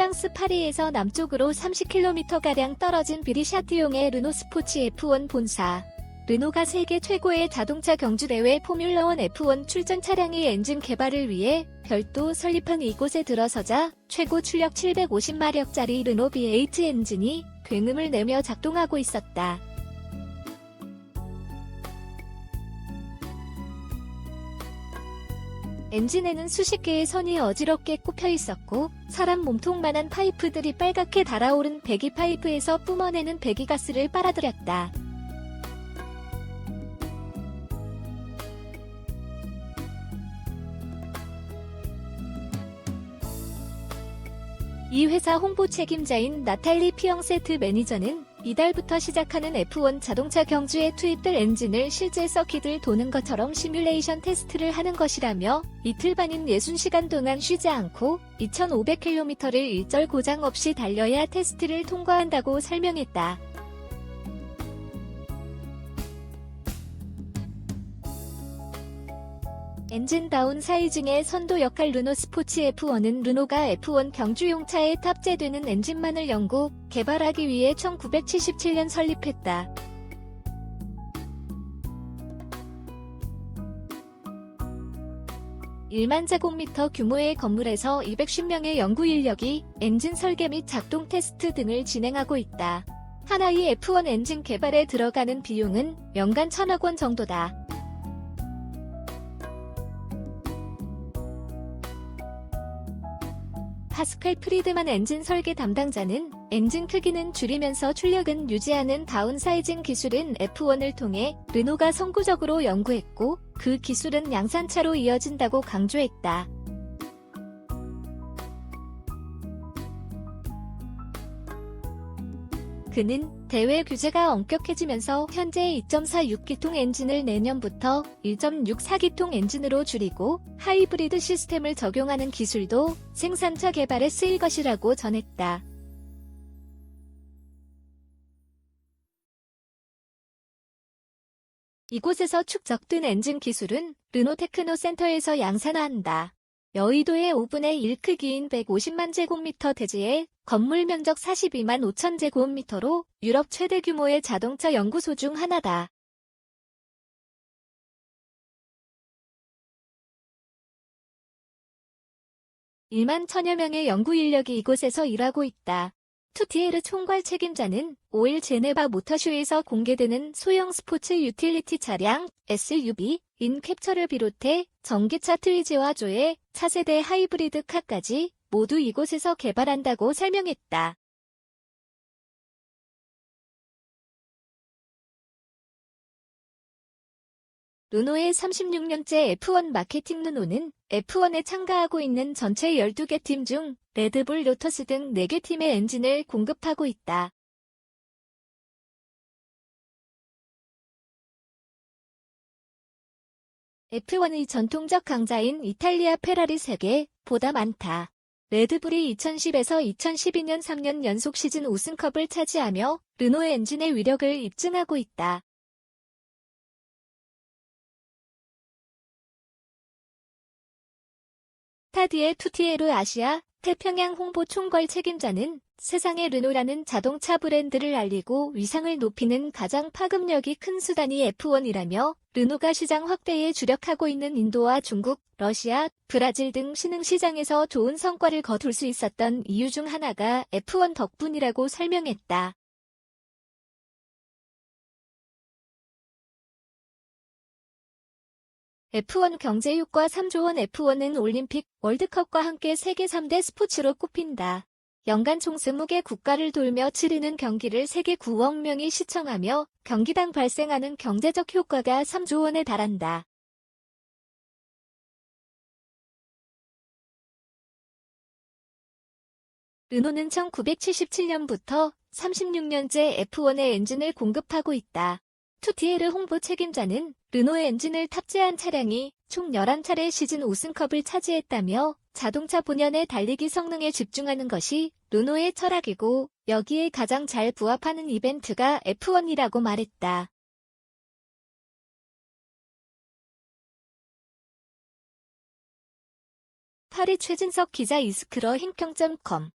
프랑스 파리에서 남쪽으로 30km가량 떨어진 비리샤트용의 르노 스포츠 F1 본사. 르노가 세계 최고의 자동차 경주대회 포뮬러1 F1 출전 차량의 엔진 개발을 위해 별도 설립한 이곳에 들어서자 최고 출력 750마력짜리 르노 B8 엔진이 굉음을 내며 작동하고 있었다. 엔진에는 수십 개의 선이 어지럽게 꼽혀 있었고 사람 몸통만한 파이프들이 빨갛게 달아오른 배기 파이프에서 뿜어내는 배기가스를 빨아들였다. 이 회사 홍보 책임자인 나탈리 피영세트 매니저는 이달부터 시작하는 F1 자동차 경주에 투입될 엔진을 실제 서킷을 도는 것처럼 시뮬레이션 테스트를 하는 것이라며 이틀 반인 60시간 동안 쉬지 않고 2500km를 일절 고장 없이 달려야 테스트를 통과한다고 설명했다. 엔진다운 사이징의 선도 역할 르노 스포츠 F1은 르노가 F1 경주용 차에 탑재되는 엔진만을 연구, 개발하기 위해 1977년 설립했다. 일만 제곱미터 규모의 건물에서 210명의 연구 인력이 엔진 설계 및 작동 테스트 등을 진행하고 있다. 하나의 F1 엔진 개발에 들어가는 비용은 연간 천억 원 정도다. 파스칼 프리드만 엔진 설계 담당자는 엔진 크기는 줄이면서 출력은 유지하는 다운사이징 기술은 F1을 통해 르노가 선구적으로 연구했고 그 기술은 양산차로 이어진다고 강조했다. 그는 대외 규제가 엄격해지면서 현재 2.46기통 엔진을 내년부터 1.64기통 엔진으로 줄이고 하이브리드 시스템을 적용하는 기술도 생산차 개발에 쓰일 것이라고 전했다. 이곳에서 축적된 엔진 기술은 르노 테크노 센터에서 양산화한다. 여의도의 5분의 1 크기인 150만 제곱미터 대지에 건물 면적 42만 5천 제곱미터로 유럽 최대 규모의 자동차 연구소 중 하나다. 일만 천여 명의 연구 인력이 이곳에서 일하고 있다. 투티에르 총괄 책임자는 5일 제네바 모터쇼에서 공개되는 소형 스포츠 유틸리티 차량 SUV 인캡처를 비롯해 전기차 트위즈와 조의 차세대 하이브리드 카까지 모두 이곳에서 개발한다고 설명했다. 르노의 36년째 F1 마케팅 르노는 F1에 참가하고 있는 전체 12개 팀 중 레드불, 로터스 등 4개 팀의 엔진을 공급하고 있다. F1의 전통적 강자인 이탈리아 페라리 3개, 보다 많다. 레드불이 2010에서 2012년 3년 연속 시즌 우승컵을 차지하며 르노의 엔진의 위력을 입증하고 있다. 타디의 투티에르 아시아 태평양 홍보 총괄 책임자는 세상의 르노라는 자동차 브랜드를 알리고 위상을 높이는 가장 파급력이 큰 수단이 F1이라며 르노가 시장 확대에 주력하고 있는 인도와 중국, 러시아, 브라질 등 신흥 시장에서 좋은 성과를 거둘 수 있었던 이유 중 하나가 F1 덕분이라고 설명했다. F1 경제효과 3조 원 F1은 올림픽, 월드컵과 함께 세계 3대 스포츠로 꼽힌다. 연간 총 20개 국가를 돌며 치르는 경기를 세계 9억 명이 시청하며 경기당 발생하는 경제적 효과가 3조 원에 달한다. 르노는 1977년부터 36년째 F1의 엔진을 공급하고 있다. 투티에르 홍보 책임자는 르노의 엔진을 탑재한 차량이 총 11차례 시즌 우승컵을 차지했다며 자동차 본연의 달리기 성능에 집중하는 것이 르노의 철학이고 여기에 가장 잘 부합하는 이벤트가 F1이라고 말했다. 파리 최진석 기자 이스크러 hin평.com